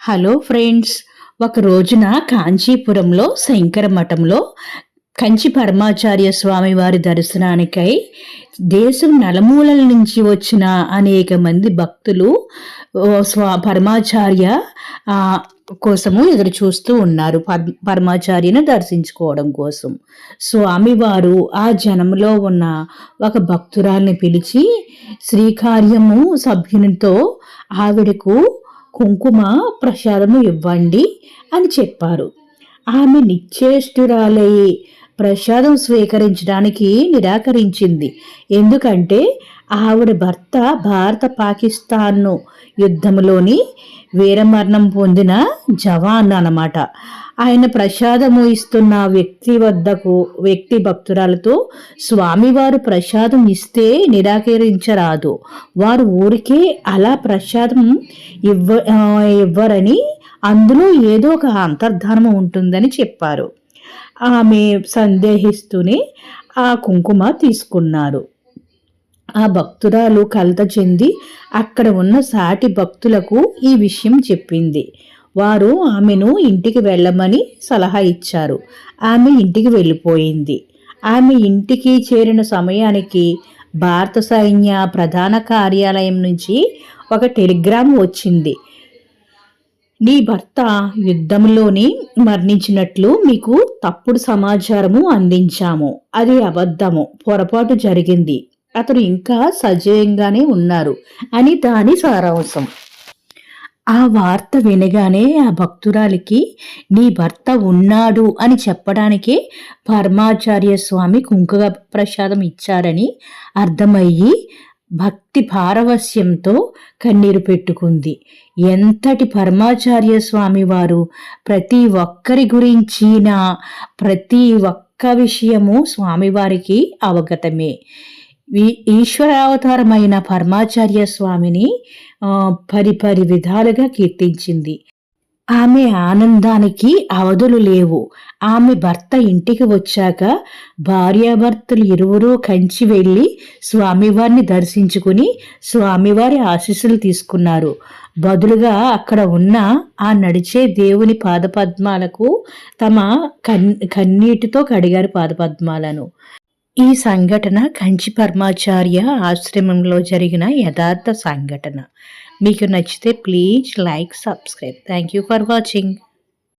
Hello friends ఒక రోజున కాంచీపురంలో శంకర మఠంలో కంచి పరమాచార్య స్వామి వారి దర్శనానికై దేశం నలుమూలల నుంచి వచ్చిన అనేక మంది భక్తులు స్వా పరమాచార్య కోసము ఎదురు చూస్తూ ఉన్నారు పర్- పరమాచార్యను దర్శించుకోవడం కోసం. స్వామివారు ఆ జనంలో ఉన్న ఒక భక్తురాల్ని పిలిచి శ్రీకార్యము సభ్యునితో ఆవిడకు కుంకుమ ప్రసాదము ఇవ్వండి అని చెప్పారు. ఆమె నిశ్చేష్టురాలై ప్రసాదం స్వీకరించడానికి నిరాకరించింది. ఎందుకంటే ఆవిడ భర్త భారత పాకిస్తాన్ యుద్ధంలోని వీరమరణం పొందిన జవాన్ అన్నమాట. ఆయన ప్రసాదము ఇస్తున్న వ్యక్తి వద్దకు వ్యక్తి భక్తురాలతో స్వామివారు ప్రసాదం ఇస్తే నిరాకరించరాదు. వారు ఊరికే అలా ప్రసాదం ఇవ్వ ఇవ్వరని అందులో ఏదో ఒక అంతర్ధానం ఉంటుందని చెప్పారు. ఆమె సందేహిస్తూనే ఆ కుంకుమ తీసుకున్నారు. ఆ భక్తురాలు కలత చెంది అక్కడ ఉన్న సాటి భక్తులకు ఈ విషయం చెప్పింది. వారు ఆమెను ఇంటికి వెళ్ళమని సలహా ఇచ్చారు. ఆమె ఇంటికి వెళ్ళిపోయింది. ఆమె ఇంటికి చేరిన సమయానికి భారత సైన్య ప్రధాన కార్యాలయం నుంచి ఒక టెలిగ్రామ్ వచ్చింది. నీ భర్త యుద్ధంలోని మరణించినట్లు మీకు తప్పుడు సమాచారము అందించాము. అది అబద్ధము. పొరపాటు జరిగింది. అతను ఇంకా సజీవంగానే ఉన్నారు అని దాని సారాంశం. ఆ వార్త వినగానే ఆ భక్తురాలికి నీ భర్త ఉన్నాడు అని చెప్పడానికే పరమాచార్య స్వామి కుంకుమ ప్రసాదం ఇచ్చారని అర్థమయ్యి భక్తి పారవస్యంతో కన్నీరు పెట్టుకుంది. ఎంతటి పరమాచార్య స్వామి వారు ప్రతి ఒక్కరి గురించిన ప్రతి ఒక్క విషయము స్వామివారికి అవగతమే. ఈశ్వరావతారమైన పరమాచార్య స్వామిని పరిపరి విధాలుగా కీర్తించింది. ఆమె ఆనందానికి అవధులు లేవు. ఆమె భర్త ఇంటికి వచ్చాక భార్యాభర్తలు ఇరువురూ కంచి వెళ్ళి స్వామివారిని దర్శించుకుని స్వామివారి ఆశీస్సులు తీసుకున్నారు. బదులుగా అక్కడ ఉన్న ఆ నడిచే దేవుని పాదపద్మాలకు తమ కన్ కన్నీటితో కడిగారు పాదపద్మాలను. ఈ సంఘటన కంచి పరమాచార్య ఆశ్రమంలో జరిగిన యథార్థ సంఘటన. మీకు నచ్చితే please like subscribe. Thank you for watching